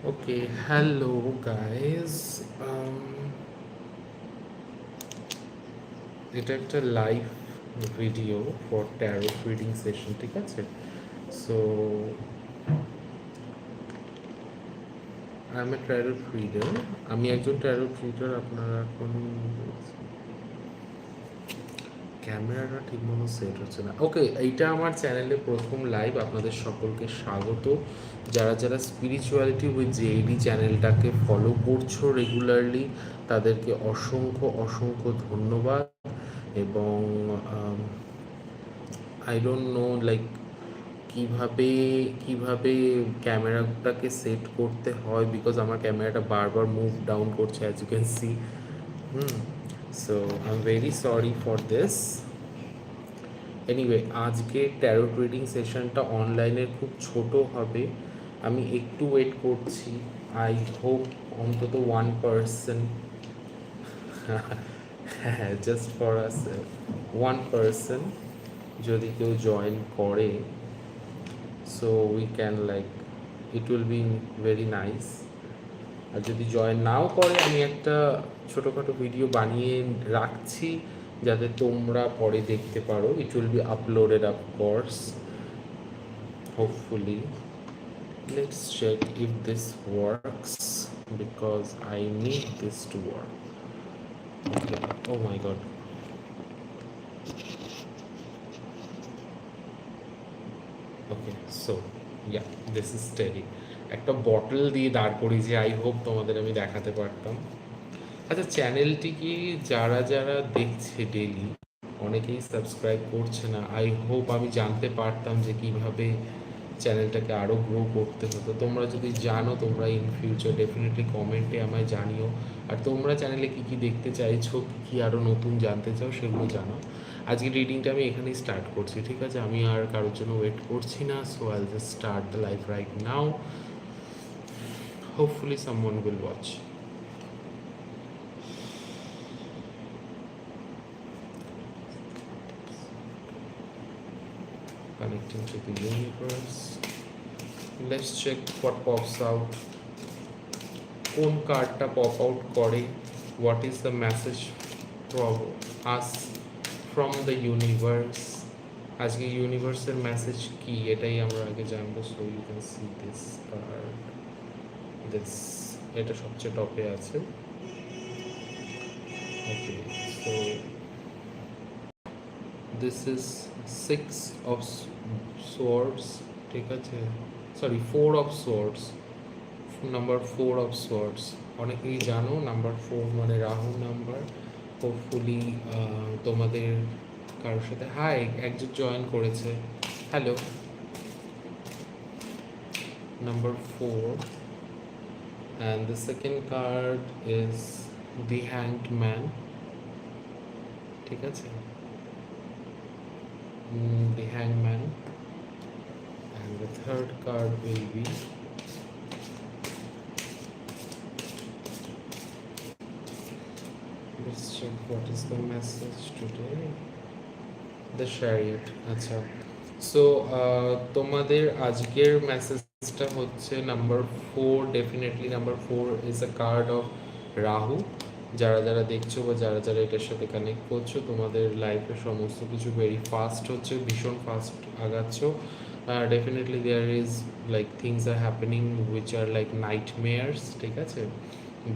Okay, hello guys. Um, এটা একটা live video for tarot reading session ঠিক আছে so I am a tarot reader আমি একজন ট্যারো রিডার আপনারা এখন ক্যামেরাটা ঠিকমতো সেট হচ্ছে না। ওকে এইটা আমার চ্যানেলে প্রথম লাইভ আপনাদের সকলকে স্বাগত। যারা যারা স্পিরিচুয়ালিটি উইথ জেইডি চ্যানেলটাকে ফলো করছ রেগুলারলি তাদেরকে অসংখ্য অসংখ্য ধন্যবাদ। এবং আই ডোন্ট নো লাইক কীভাবে কীভাবে ক্যামেরাটাকে সেট করতে হয় বিকজ আমার ক্যামেরাটা বারবার মুভ ডাউন করছে as you can see hmm. So I am very sorry for this anyway আজকে ট্যারো ট্রেডিং সেশনটা অনলাইনে খুব ছোট হবে। আমি একটু ওয়েট করছি। আই হোপ অন্তত ওয়ান পার্সন হ্যাঁ just for us one person যদি কেউ জয়েন করে so we can like it will be very nice আর যদি জয়েন নাও করে, আমি একটা ছোটোখাটো ভিডিও বানিয়ে রাখছি যাতে তোমরা পরে দেখতে পারো। It will be uploaded up course hopefully let's check if this works because I need this to work okay oh my god okay so yeah this is steady একটা বটল দিয়ে দাঁড় করিয়েছি আই হোপ তোমাদের আমি দেখাতে পারতাম। আচ্ছা চ্যানেলটি কি যারা যারা দেখছে ডেলি অনেকেই সাবস্ক্রাইব করছে না। আই হোপ আমি জানতে পারতাম যে কীভাবে চ্যানেলটাকে আরও গ্রো করতে হতো। তোমরা যদি জানো, তোমরা ইন ফিউচার ডেফিনেটলি কমেন্টে আমায় জানিও। আর তোমরা চ্যানেলে কী কী দেখতে চাইছো, কী কী আরও নতুন জানতে চাও, সেগুলো জানো। আজকে রিডিংটা আমি এখানেই স্টার্ট করছি, ঠিক আছে? আমি আর কারোর জন্য ওয়েট করছি না so I just start the life right now hopefully someone will watch connecting to the universe. Let's check what pops out. কোন কার্ডটা পপ আউট করে what is the message us from the universe আজকে ইউনিভার্সের message কি এটাই আমরা আগে জানব so you can see this card this এটা সবচেয়ে টপে আছে okay so this is six of swords ঠিক আছে? Sorry four of swords number four of swords অনেকেই জানো নাম্বার ফোর মানে রাহু নাম্বার হোপফুলি তোমাদের কারোর সাথে হাই একজন জয়েন করেছে। Hello number four and the second card is the hanged man ঠিক আছে? Mm, the hangman and the third card will be let's check what is the message today the chariot আচ্ছা so তোমাদের আজকের মেসেজটা হচ্ছে number four definitely number four is a card of Rahu যারা যারা দেখছ বা যারা যারা এটার সাথে কানেক্ট করছ, তোমাদের লাইফে সমস্ত কিছু ভেরি ফাস্ট হচ্ছে, ভীষণ fast আগাচ্ছ। Definitely there is like things are happening which are like nightmares ঠিক আছে?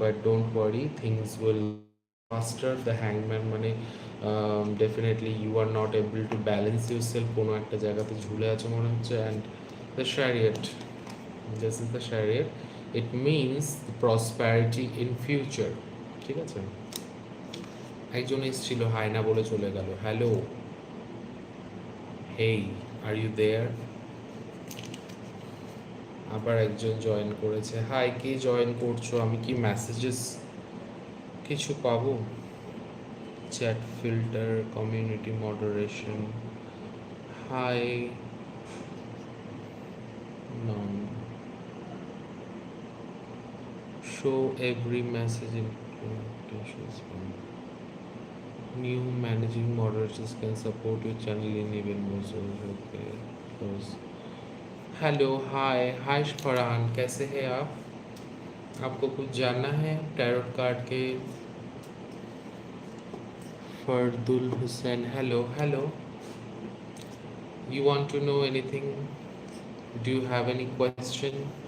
But don't worry things will faster the হ্যাংম্যান মানে definitely you are not able to balance yourself কোনো একটা জায়গাতে ঝুলে আছে মনে হচ্ছে। And the chariot this is the chariot it means prosperity in future ঠিক আছে? একজন এসেছিল হাই না বলে চলে গেল। Hello? Hey, are you there? আবার একজন জয়েন করেছে। হাই, কে জয়েন করছ? আমি কি মেসেজেস কিছু পাবো? Chat filter community moderation hi message implementations from new managing moderators can support your channel in even more hello hi hi Farhan कैसे हैं आप? आपको कुछ जानना है टैरोट कार्ड के? Fardul Hussain hello hello you want to know anything do you have any question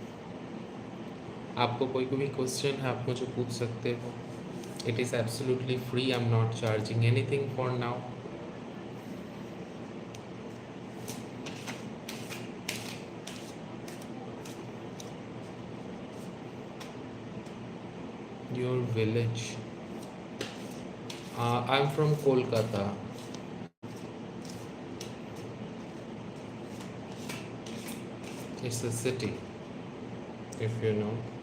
आपको कोई भी क्वेश्चन है आप मुझे पूछ सकते हो it is absolutely free I am not charging anything for now your village. Uh, i'm from kolkata. It's a city if you know.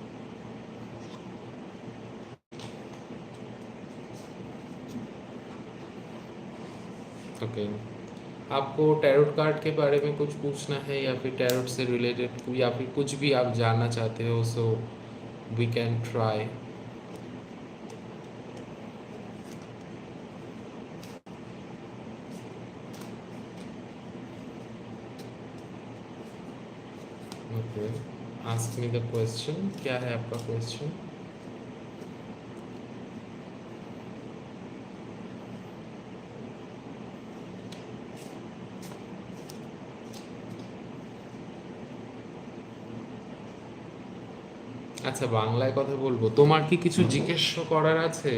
Okay आपको टैरोट कार्ड के बारे में कुछ पूछना है या फिर टैरोट से रिलेटेड या फिर कुछ भी आप जानना चाहते हो so we can try okay ask me the question क्या है आपका क्वेश्चन আচ্ছা বাংলায় কথা বলব। তোমার কি কিছু জিজ্ঞেস করার আছে?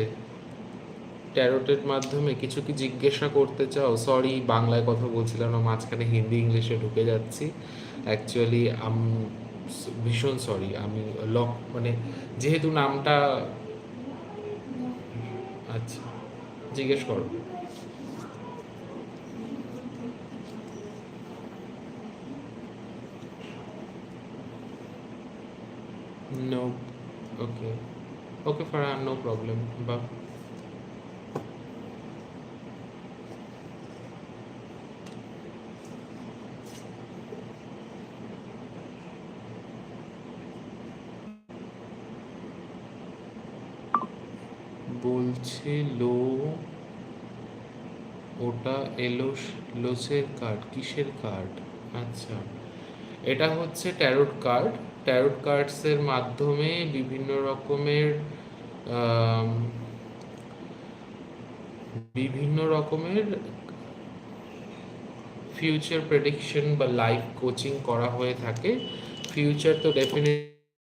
ট্যারোটের মাধ্যমে কিছু কি জিজ্ঞাসা করতে চাও? সরি বাংলায় কথা বলছিলাম না, মাঝখানে হিন্দি, ইংলিশে ঢুকে যাচ্ছি। অ্যাকচুয়ালি আম ভীষণ সরি আমি লক মানে যেহেতু নামটা আচ্ছা জিজ্ঞেস করো। No. Okay. Okay, Farhan, no problem. But বলছে লো ওটা এলো লোসের কার্ড কিসের কার্ড আচ্ছা এটা হচ্ছে ট্যারোট কার্ড ট্যারোট কার্ডসের মাধ্যমে বিভিন্ন রকমের বিভিন্ন রকমের ফিউচার প্রেডিকশন বা লাইফ কোচিং করা হয়ে থাকে। ফিউচার তো ডেফিনেট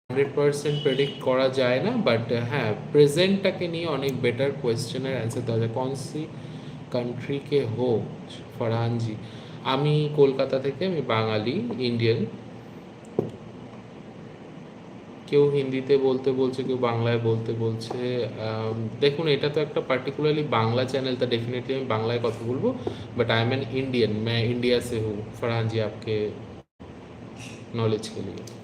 হান্ড্রেড পার্সেন্ট প্রেডিক্ট করা যায় না বাট হ্যাঁ প্রেজেন্টটাকে নিয়ে অনেক বেটার কোয়েশ্চেনের অ্যান্সার দেওয়া যায়। কনসি কান্ট্রিকে হোক, ফরহানজি। আমি কলকাতা থেকে আমি বাঙালি ইন্ডিয়ান কেউ হিন্দিতে বলতে বলছে কেউ বাংলায় বলতে বলছে দেখুন এটা তো একটা পার্টিকুলারলি বাংলা চ্যানেল তা डेफिनेटली আমি বাংলায় কথা বলবো but I am an Indian मैं इंडिया से हूँ फरहान जी आपके नॉलेज के लिए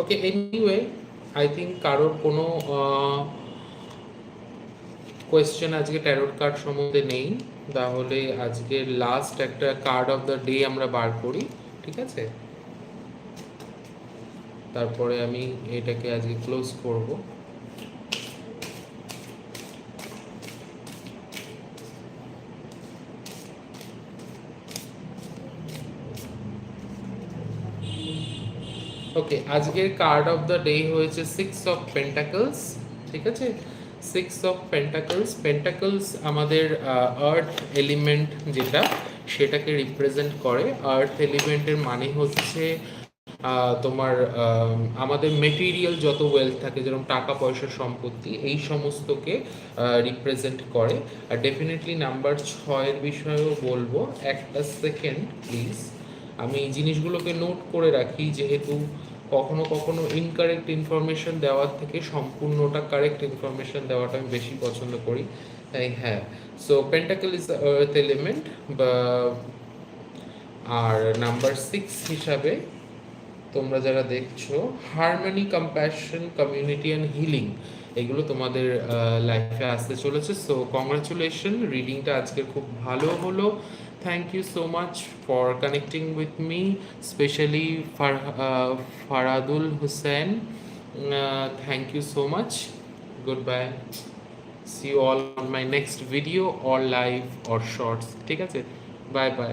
okay anyway I think কারোর কোনো কোয়েশ্চেন আজকে ট্যারোট কার্ড সম্বন্ধে নেই। তাহলে আজকে লাস্ট একটা কার্ড অফ দ্য ডে আমরা বার করি, ঠিক আছে? তারপরে আমি এটাকে আজকে ক্লোজ করব। ওকে আজকের কার্ড অফ দ্য ডে হয়েছে সিক্স অফ পেন্টাকলস ঠিক আছে? সিক্স অফ পেন্টাকলস পেন্টাকলস আমাদের আর্থ এলিমেন্ট যেটা, সেটাকে রিপ্রেজেন্ট করে। আর্থ এলিমেন্টের মানে হচ্ছে তোমার আমাদের মেটেরিয়াল যত ওয়েলথ থাকে, যেরকম টাকা, পয়সা, সম্পত্তি, এই সমস্তকে রিপ্রেজেন্ট করে। আর ডেফিনেটলি নাম্বার ছয়ের বিষয়েও বলব। একটা সেকেন্ড প্লিজ আমি এই জিনিসগুলোকে নোট করে রাখি, যেহেতু কখনো কখনো ইনকারেক্ট ইনফরমেশন দেওয়ার থেকে সম্পূর্ণটা কারেক্ট ইনফরমেশন দেওয়াটা আমি বেশি পছন্দ করি। তাই হ্যাঁ। So pentacle is earth element বা, আর নাম্বার সিক্স হিসাবে তোমরা যারা দেখছ harmony compassion community and healing এগুলো তোমাদের লাইফে আসতে চলেছে। সো কংগ্রাচুলেশন রিডিংটা আজকে খুব ভালো হলো। Thank you so much for connecting with me specially Fardul Hussain thank you so much goodbye see all my next video or live or shorts ঠিক আছে? Bye bye